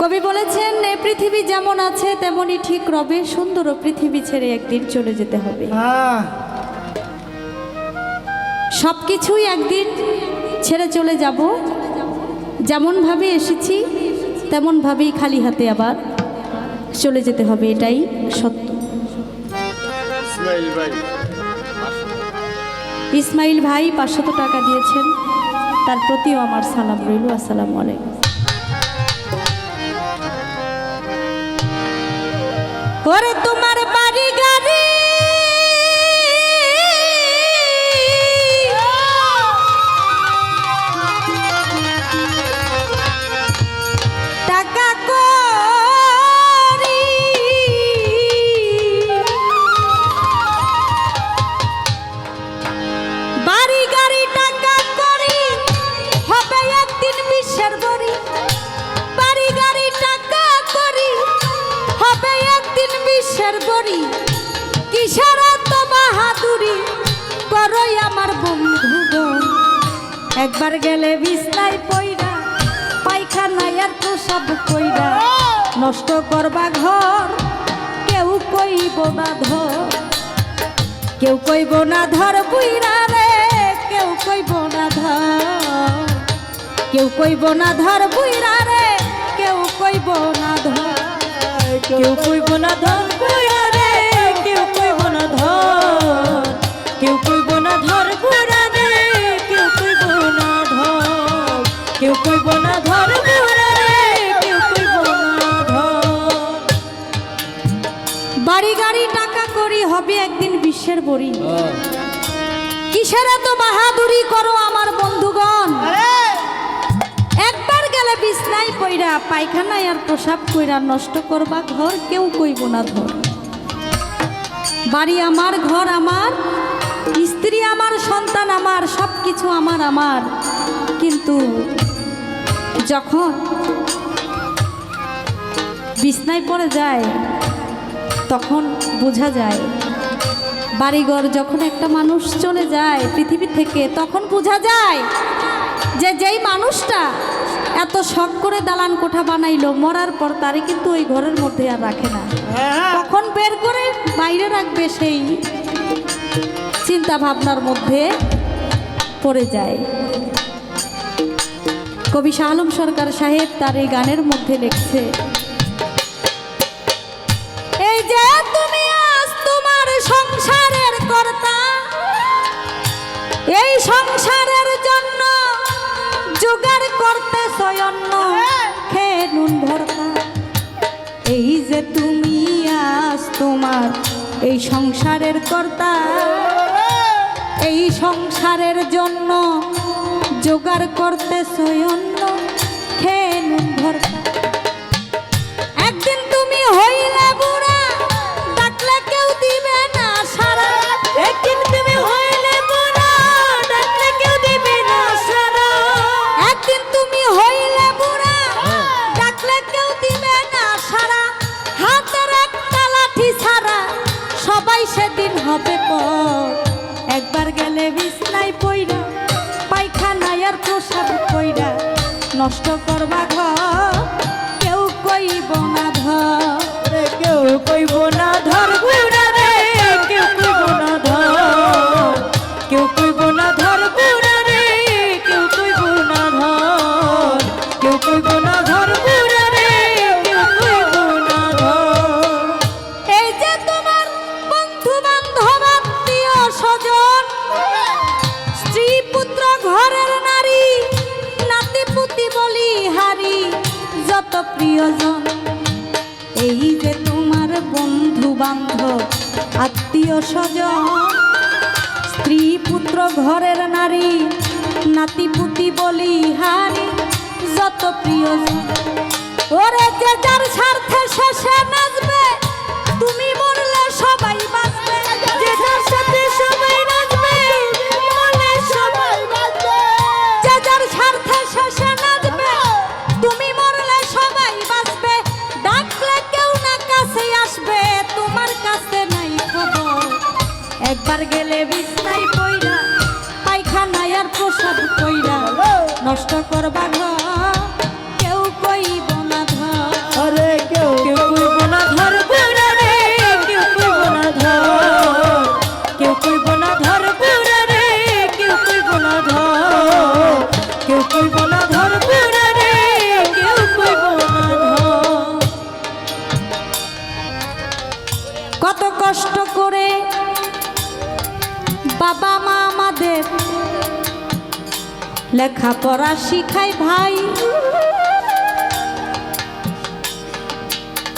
কবি বলেছেন এ পৃথিবী যেমন আছে তেমনই ঠিক রবে সুন্দর পৃথিবী ছেড়ে একদিন চলে যেতে হবে। হ্যাঁ। সব কিছুই একদিন ছেড়ে চলে যাব। যেমনভাবে এসেছি তেমনভাবেই খালি হাতে আবার চলে যেতে হবে এটাই সত্য। ইসমাইল ভাই ইসমাইল ভাই পাঁচশত টাকা দিয়েছেন তার প্রতিও আমার সালাম রইল আসসালামু আলাইকুম। ওরে তোমার বিশ্বের বড়ি? কিসের তো বাহাদুরি করই আমার বন্ধুগণ একবার গেলে বিছনায় পইরা, পায়খানায় আর প্রসব কইরা, নষ্ট করবা ঘর, কেউ কইব না ধর। কেউ কইব না ধর বুইরা রে, কেউ কইব না ধর। কেউ কইব না ধর বুইরা রে, কেউ কইব না ধর। কেউ কইব না ধর বাড়ি গাড়ি টাকা হবে একদিন বিশ্বের বাহাদুরি আমার বন্ধুগণ? একবার গেলে পায়খানায় আর প্রসাব কইরা নষ্ট করবা, ঘর কেউ কইব না ধর। বাড়ি আমার, ঘর আমার, স্ত্রী আমার, সন্তান আমার সব কিছু আমার আমার। কিন্তু যখন বিছনায় পড়ে যায়, তখন বোঝা যায়, বাড়িঘর যখন একটা মানুষ চলে যায় পৃথিবী থেকে, তখন বোঝা যায় যে যেই মানুষটা এত শখ করে দালান কোঠা বানাইলো মরার পর তারে কিন্তু ওই ঘরের মধ্যে আর রাখে না। হ্যাঁ। তখন বের করে বাইরে রাখবে সেই চিন্তা ভাবনার মধ্যে পড়ে যায়। কবি শাহ আলম সরকার সাহেব তার এই গানের মধ্যে লিখছে সয়ন্ন খেয়ে নুন ভরতা। এই যে তুমি আজ তোমার, এই সংসারের কর্তা। এই সংসারের জন্য জোগাড় করতে সয়ন্ন খেয়ে নুন ভর্তা। হবে পর একবার গেলে বিছনায় পইরা, পায়খানায় আর প্রসাদ কইরা নষ্ট করবা ঘর। কেউ কইব না ধর কেউ কইব না ধর প্রিয়জন, এই যে তোমার বন্ধু বান্ধব আত্মীয় স্বজন, স্ত্রী পুত্র ঘরের নারী, নাতি পুতি বলি হারি, যত প্রিয়জন। ওরে যে যার স্বার্থে শেষে নাচবে একবার গেলে বিছনাই পইরা পায়খানা আর প্রসাদ পইরা নষ্ট করবা ঘর কেউ কইব না ঘর। কেউ কেউ কইব না ঘর রে কেউ কইব না ঘর। কেউ কইব না ঘর রে কেউ কইব না ঘর। কেউ কইব না ঘর রে কেউ কইব কত কষ্ট করে বাবা মা আমাদের। লেখাপড়া শিখায় ভাই।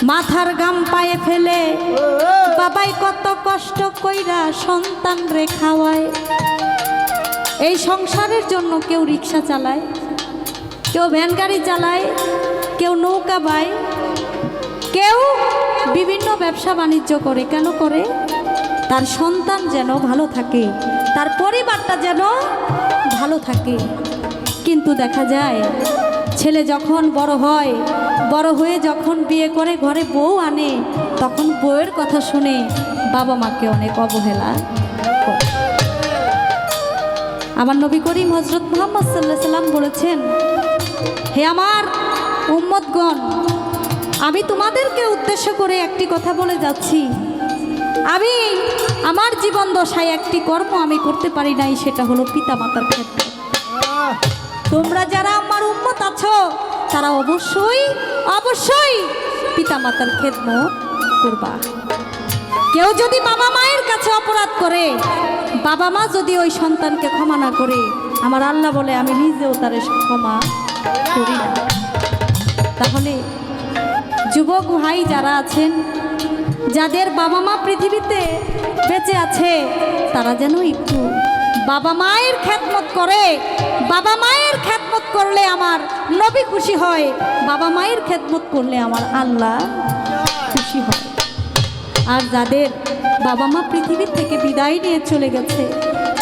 মাথার গাম পায়ে ফেলে। বাবাই কত কষ্ট কইরা সন্তান রে খাওয়ায়। এই সংসারের জন্য কেউ রিক্সা চালায়, কেউ ভ্যান গাড়ি চালায়, কেউ নৌকা বায়, কেউ বিভিন্ন ব্যবসা বাণিজ্য করে। কেন করে? তার সন্তান যেন ভালো থাকে, তার পরিবারটা যেন ভালো থাকে। কিন্তু দেখা যায়, ছেলে যখন বড় হয়, বড় হয়ে যখন বিয়ে করে ঘরে বউ আনে, তখন বউয়ের কথা শুনে বাবা মাকে অনেক অবহেলা আমার নবী করিম হজরত মোহাম্মদ সাল্লাহ সাল্লাম বলেছেন, হে আমার উম্মতগণ, আমি তোমাদেরকে উদ্দেশ্য করে একটি কথা বলে যাচ্ছি। আমি আমার জীবন দশায় একটি কর্ম আমি করতে পারি নাই, সেটা হলো পিতা মাতার ক্ষেত্রে। তোমরা যারা আমার উম্মত আছো, তারা অবশ্যই অবশ্যই পিতা মাতার খেদমত করবা। কেউ যদি বাবা মায়ের কাছে অপরাধ করে, বাবা মা যদি ওই সন্তানকে ক্ষমা না করে, আমার আল্লাহ বলে, আমি নিজেও তার ক্ষমা করি না। তাহলে যুবক ভাই যারা আছেন যাদের বাবা মা পৃথিবীতে বেঁচে আছে, তারা যেন একটু বাবা মায়ের খ্যাতমত করে। বাবা মায়ের খ্যাতমত করলে আমার নবী খুশি হয়, বাবা মায়ের খ্যাতমত করলে আমার আল্লাহ খুশি হয়। আর যাদের বাবা মা পৃথিবীর থেকে বিদায় নিয়ে চলে গেছে,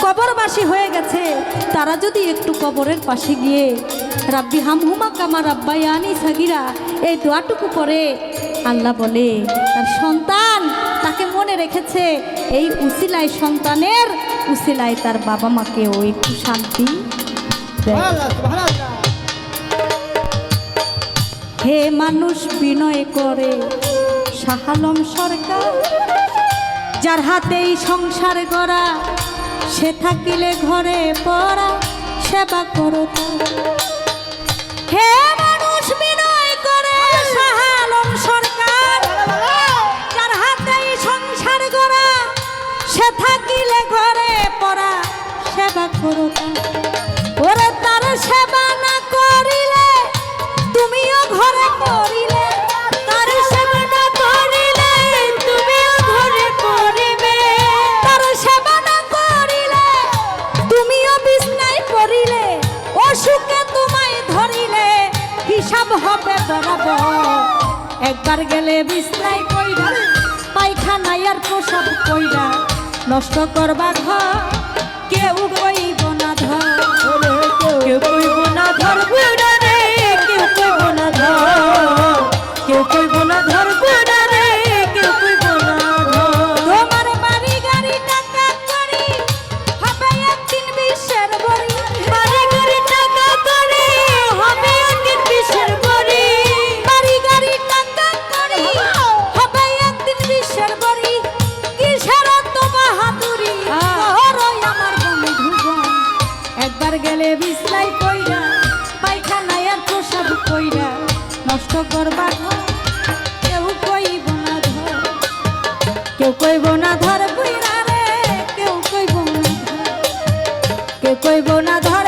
কবরবাসী হয়ে গেছে, তারা যদি একটু কবরের পাশে গিয়ে, রাব্বি হামহুমা কামা রাব্বায়ানি সাগিরা, এই দোয়াটুকু করে আল্লাহ বলে, তার সন্তান তাকে মনে রেখেছে, এই উসিলায় সন্তানের উসিলায় তার বাবা মাকেও একটু শান্তি হে মানুষ বিনয় করে, শাহালম সরকার, যার হাতেই সংসার গড়া, সে থাকিলে ঘরে পড়া, সেবা করো। হে একবার গেলে বিস্তায় কইরা পায়খানায় আর প্রসাব কইরা নষ্ট করবা ঘর কেউ কইব গেলে বিছলাই কইরা পায়খানায় আর প্রসাব কইরা, নষ্ট করবা কেউ কইব না ধর। কেউ কইব না ধর কইরা রে, কেউ কইব না কেউ কইব না ধর